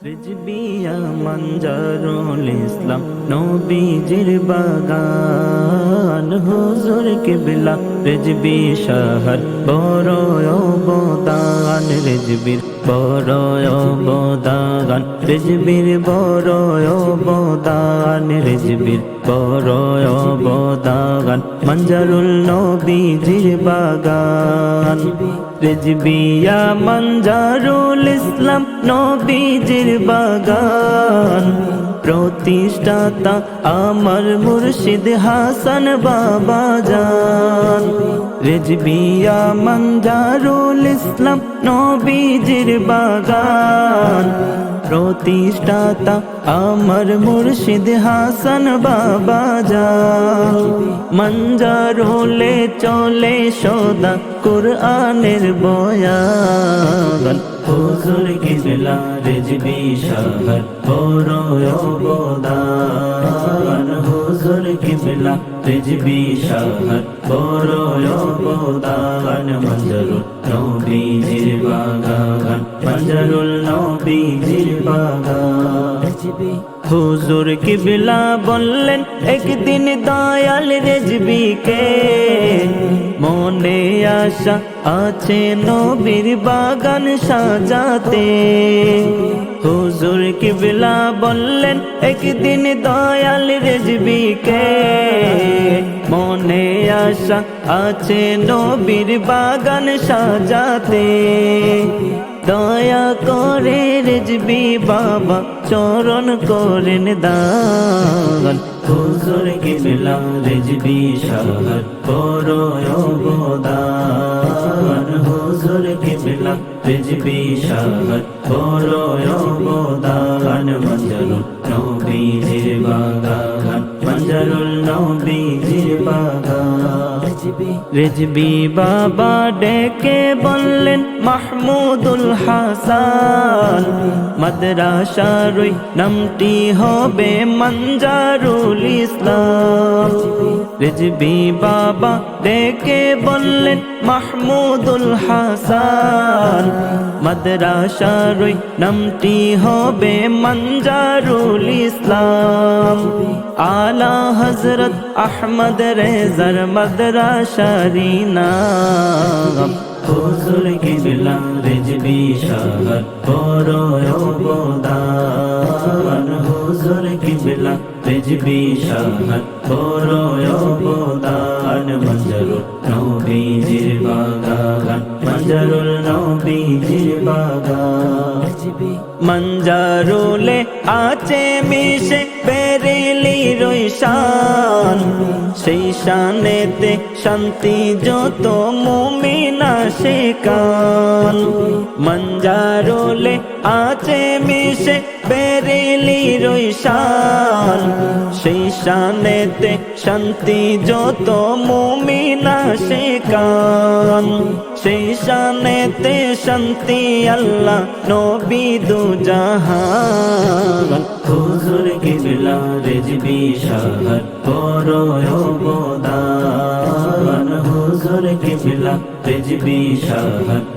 রিজবিয়া মঞ্জারুল ইসলাম, নবীজির বাগান, হুজুর কিবলা, রিজবি শহর, বড় অবদান, রিজবির বড় অবদান, রিজবির বড় অবদান, রিজবির বড় অবদান মঞ্জারুল নবীজির বাগান। রিজবিয়া মঞ্জারুল ইসলাম নবীজির বাগান। প্রতিষ্ঠাতা আমার মুর্শিদ হাসান বাবা যান রেজবিয়া মঞ্জারুল ইসলাম নবীজির বাগান। প্রতিষ্ঠাতা আমার মুর্শিদ হাসান বাবা জান মঞ্জারুলে চলে সদা কুরআনের বয়ান হুজুর কিবলা রেজবি শহর বড় অবদান। হুজুর কিবলা রেজবি শহর বড় অবদান। মঞ্জরুল নবীজির বাগান। মঞ্জরুল নবীজির বাগান হুজুর কিবলা বললেন, একদিন দয়াল রেজবিকে মনে আশা আছে নবীর বাগান সাজাতে। হুজুর কিবলা বললেন, একদিন দয়াল রেজবিকে মনে আশা আছে নবীর বাগান সাজাতে। দয়া করে রেজবি বাবা, চরণ করেন দান। হুজুর কিবলা রেজবি শহর বড় অবদান। হুজুর কিবলা রেজবি শহর বড় অবদান। মঞ্জরুল নবীজির বাগান, মঞ্জরুল নবীজির বাগান। রেজবি। বাবা ডেকে বললেন মাহমুদুল হাসান মাদ্রাসারই নামটি হবে মঞ্জারুল ইসলাম। রেজবি বাবা ডেকে বললেন মাহমুদুল হাসান। মাদ্রাসারই নামটি হবে মঞ্জারুল ইসলাম। আলা হজরত আহমদ রেজার মাদ্রাসারি নাম। হুজুর কিবলা রেজবি শহর বড় অবদান। হুজুর কিবলা রেজবি শহর বড় অবদান। মঞ্জরুল নবীজির মঞ্জরুল নবীজির বাগান মঞ্জারুলে আছে মিশে বেরেলি রইশান। সেই শানেতে শান্তি যত মুমিনা সে কান মঞ্জারুলে আছে মিশে বেরেলি রইশান সেই শানেতে শান্তি যত মুমিনা সে কান। সেই শানেতে শান্তি আল্লাহ নবী দু জাহান। হুজুর কিবলা রেজবি শহর বড় অবদান হুজুর কিবলা রেজবি শহর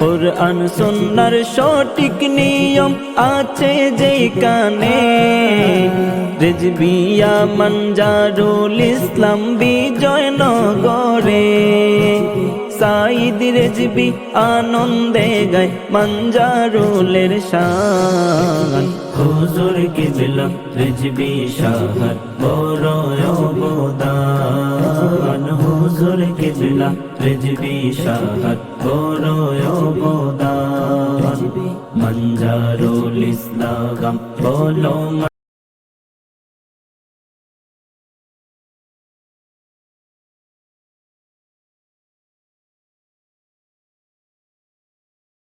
কোরআন সুন্নার সঠিক নিয়ম আছে যে কানে রেজবিয়া মঞ্জারুল ইসলাম বিজয় নগরে সাইদ রেজবি আনন্দে গায় মঞ্জারুলের শান। হুজুর কিবলা রেজবি শহর বড় অবদান। হুজুর কিবলা রেজবি শহর বড় অবদান। মঞ্জারুল ইসলাম বলো